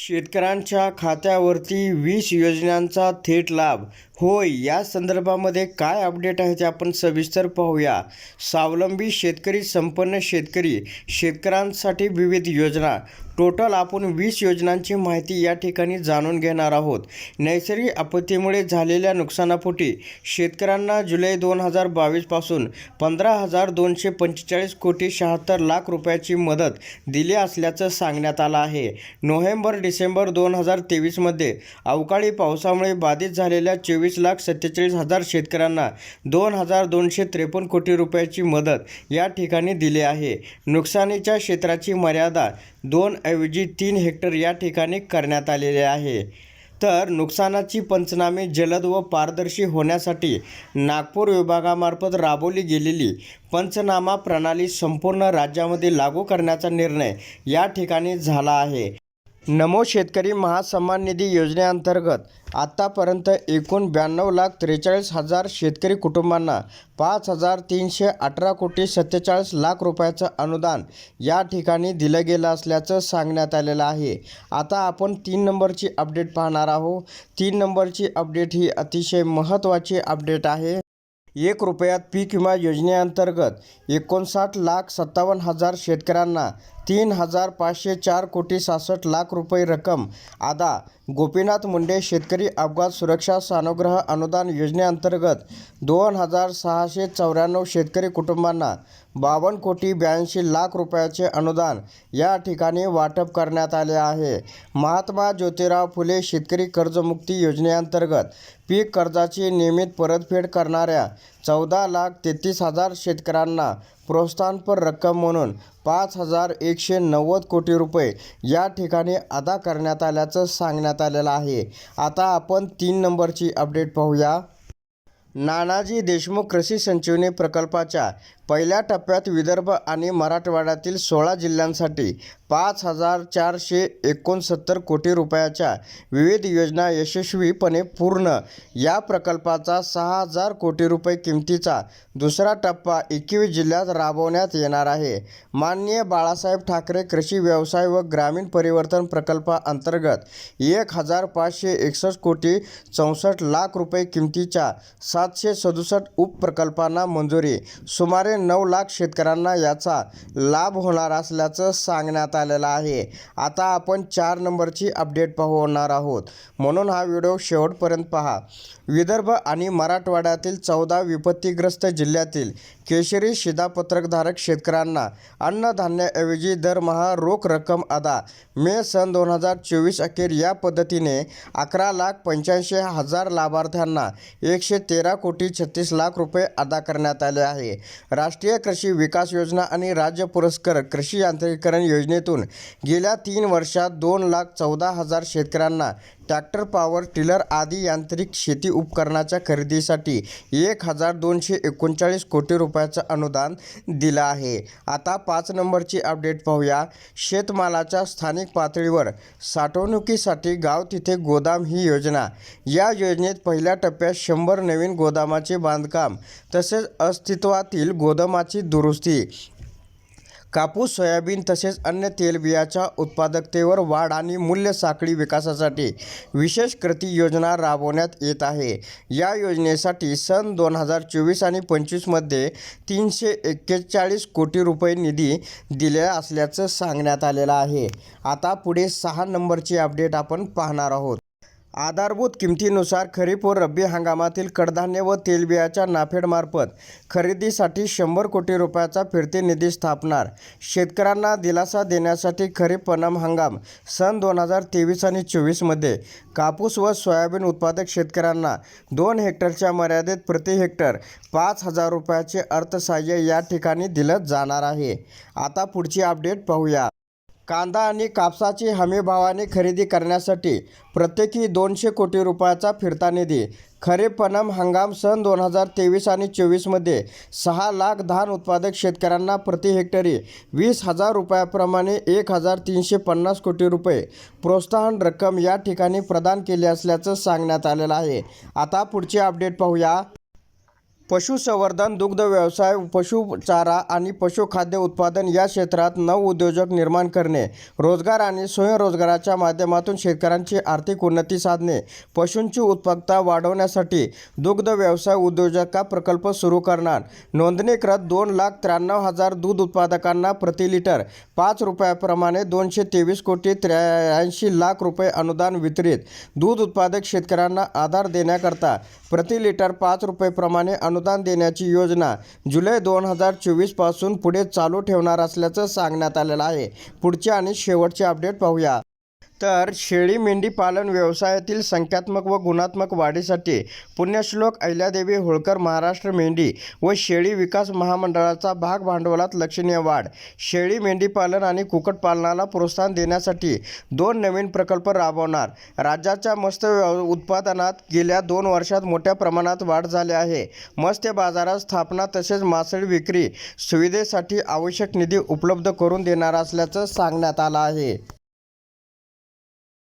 शेतकऱ्यांच्या खात्यावरती वीस योजनांचा थेट लाभ होय या संदर्भामध्ये काय अपडेट आहे ते आपण सविस्तर पाहूया. स्वावलंबी शेतकरी संपन्न शेतकरी शेतकऱ्यांसाठी विविध योजना. टोटल आपण वीस योजनांची माहिती या ठिकाणी जाणून घेणार आहोत. नैसर्गिक आपत्तीमुळे झालेल्या नुकसानापोटी शेतकऱ्यांना जुलै दोन हजार बावीसपासून पंधरा हजार दोनशे पंचेचाळीस कोटी शहात्तर लाख रुपयाची मदत दिली असल्याचं सांगण्यात आलं आहे. नोव्हेंबर डिसेंबर दोन हजार तेवीसमध्ये अवकाळी पावसामुळे बाधित झालेल्या चोवीस लाख सत्तेचाळीस हजार शेतकऱ्यांना दोन हजार दोनशे त्रेपन्न कोटी रुपयाची मदत या ठिकाणी दिली आहे. नुकसानीच्या क्षेत्राची मर्यादा दोन ऐवजी तीन हेक्टर या ठिकाणी करण्यात आलेले आहे. तर नुकसानाची पंचनामे जलद व पारदर्शी होण्यासाठी नागपूर विभागामार्फत राबवली गेलेली पंचनामा प्रणाली संपूर्ण राज्यामध्ये लागू करण्याचा निर्णय या ठिकाणी झाला आहे. नमो शेतकरी महासन्मान निधी योजनेअंतर्गत आत्तापर्यंत एकूण ब्याण्णव लाख त्रेचाळीस हजार शेतकरी कुटुंबांना पाच हजार तीनशे अठरा कोटी सत्तेचाळीस लाख रुपयाचं अनुदान या ठिकाणी दिलं गेलं असल्याचं सांगण्यात आलेलं आहे. आता आपण तीन नंबरची अपडेट पाहणार आहोत. तीन नंबरची अपडेट ही अतिशय महत्त्वाची अपडेट आहे. एक रुपयात पीक विमा योजनेअंतर्गत एकोणसाठ लाख सत्तावन्न हजार शेतकऱ्यांना तीन हजार पाचशे चार कोटी सहासष्ट लाख रुपये रक्कम. आदा गोपीनाथ मुंडे शेतकरी अपघात सुरक्षा सानुग्रह अनुदान योजनेअंतर्गत दोन हजार सहाशे चौऱ्याण्णव शेतकरी कुटुंबांना बावन्न कोटी ब्याऐंशी लाख रुपयाचे अनुदान या ठिकाणी वाटप करण्यात आले आहे. महात्मा ज्योतिराव फुले शेतकरी कर्जमुक्ती योजनेअंतर्गत पीक कर्जाची नियमित परतफेड करणाऱ्या चौदा लाख तेहतीस हजार शेतकऱ्यांना प्रोत्साहनपर रक्कम म्हणून पाच हजार एकशे नव्वद कोटी रुपये या ठिकाणी अदा करण्यात आल्याचं सांगण्यात आलेलं आहे. आता आपण तीन नंबरची अपडेट पाहूया. नानाजी देशमुख कृषी संजीवनी प्रकल्पाच्या पहिल्या टप्प्यात विदर्भ आणि मराठवाड्यातील सोळा जिल्ह्यांसाठी पाच हजार चारशे एकोणसत्तर कोटी रुपयाच्या विविध योजना यशस्वीपणे पूर्ण. या प्रकल्पाचा सहा हजार कोटी रुपये किमतीचा दुसरा टप्पा एकवीस जिल्ह्यात राबवण्यात येणार आहे. माननीय बाळासाहेब ठाकरे कृषी व्यवसाय व ग्रामीण परिवर्तन प्रकल्पाअंतर्गत एक हजार पाचशे एकसष्ट कोटी चौसष्ट लाख रुपये किमतीच्या सातशे सदुसष्ट उपप्रकल्पांना मंजुरी. सुमारे नऊ लाख शेतकऱ्यांना याचा लाभ होणार असल्याचं सांगण्यात आलेलं आहे. आता आपण चार नंबरची अपडेट पाहणार आहोत. म्हणून हा व्हिडिओ शेवटपर्यंत पहा. विदर्भ आणि मराठवाड्यातील चौदा विपत्तीग्रस्त जिल्ह्यातील केशरी शिधापत्रकधारक शेतकऱ्यांना अन्नधान्याऐवजी दरमहा रोख रक्कम अदा. मे सन दोन हजार चोवीस अखेर या पद्धतीने अकरा लाख पंच्याऐंशी हजार लाभार्थ्यांना एकशे तेरा कोटी छत्तीस लाख रुपये अदा करण्यात आले आहे. राष्ट्रीय कृषी विकास योजना आणि राज्य पुरस्कार कृषी यांत्रिकीकरण योजनेतून गेल्या तीन वर्षात दोन लाख चौदा हजार शेतकऱ्यांना ट्रॅक्टर पॉवर टिलर आदी यांत्रिक शेती उपकरणाच्या खरेदीसाठी एक हजार दोनशे एकोणचाळीस कोटी रुपयाचं अनुदान दिलं आहे. आता पाच नंबरची अपडेट पाहूया. शेतमालाच्या स्थानिक पातळीवर साठवणुकीसाठी गाव तिथे गोदाम ही योजना. या योजनेत पहिल्या टप्प्यात शंभर नवीन गोदामाचे बांधकाम तसेच अस्तित्वातील गोदामाची दुरुस्ती. कापूस सोयाबीन तसेच अन्य तेलबियाच्या उत्पादकतेवर वाढ आणि मूल्य साखळी विकासासाठी विशेष कृती योजना राबवण्यात येत आहे. या योजनेसाठी सन दोन हजार चोवीस आणि पंचवीसमध्ये तीनशे एक्केचाळीस कोटी रुपये निधी दिलेला असल्याचं सांगण्यात आलेलं आहे. आता पुढे सहा नंबरची अपडेट आपण पाहणार आहोत. आधारभूत किमतीनुसार खरीप व रब्बी हंगामातील कडधान्य व तेलबियाच्या नाफेडमार्फत खरेदीसाठी शंभर कोटी रुपयाचा फिरते निधी स्थापणार. शेतकऱ्यांना दिलासा देण्यासाठी खरीप पनम हंगाम सन दोन हजार तेवीस आणि चोवीसमध्ये कापूस व सोयाबीन उत्पादक शेतकऱ्यांना दोन हेक्टरच्या मर्यादेत प्रति हेक्टर पाच हजार रुपयाचे अर्थसहाय्य या ठिकाणी दिलं जाणार आहे. आता पुढची अपडेट पाहूया. कांदा आणि कापसाची हमीभावाने खरेदी करण्यासाठी प्रत्येकी दोनशे कोटी रुपयाचा फिरता निधी. खरीप पणम हंगाम सन दोन हजार तेवीस आणि चोवीसमध्ये सहा लाख धान उत्पादक शेतकऱ्यांना प्रति हेक्टरी वीस हजार रुपयाप्रमाणे एक हजार तीनशे पन्नास कोटी रुपये प्रोत्साहन रक्कम या ठिकाणी प्रदान केली असल्याचं सांगण्यात आलेलं आहे. आता पुढची अपडेट पाहूया. पशुसंवर्धन दुग्ध व्यवसाय पशु चारा आणि पशुखाद्य उत्पादन या क्षेत्रात नवउद्योजक निर्माण करणे रोजगार आणि स्वयंरोजगाराच्या माध्यमातून शेतकऱ्यांची आर्थिक उन्नती साधणे पशूंची उत्पादकता वाढवण्यासाठी दुग्ध व्यवसाय उद्योजका प्रकल्प सुरू करणार. नोंदणीकृत दोन लाख त्र्याण्णव हजार दूध उत्पादकांना प्रति लिटर पाच रुपयाप्रमाणे दोनशे तेवीस कोटी त्र्याऐंशी लाख रुपये अनुदान वितरित. दूध उत्पादक शेतकऱ्यांना आधार देण्याकरता प्रति लिटर पाच रुपयेप्रमाणे अनुदान देण्याची योजना जुलै दोन हजार चोवीसपासून पुढे चालू ठेवणार असल्याचं सांगण्यात आलेलं आहे. पुढचे आणि शेवटचे अपडेट पाहूया. तर शेळी मेंढी पालन व्यवसायातील संख्यात्मक व गुणात्मक वाढीसाठी पुण्यश्लोक अहिल्यादेवी होळकर महाराष्ट्र मेंढी व शेळी विकास महामंडळाचा भाग भांडवलात लक्षणीय वाढ. शेळी मेंढी पालन आणि कुक्कुटपालनाला प्रोत्साहन देण्यासाठी दोन नवीन प्रकल्प राबवणार. राज्याच्या मत्स्य व्यव- उत्पादनात गेल्या दोन वर्षात मोठ्या प्रमाणात वाढ झाली आहे. मत्स्य बाजारात स्थापना तसेच मासळी विक्री सुविधेसाठी आवश्यक निधी उपलब्ध करून देणार असल्याचं सांगण्यात आलं आहे.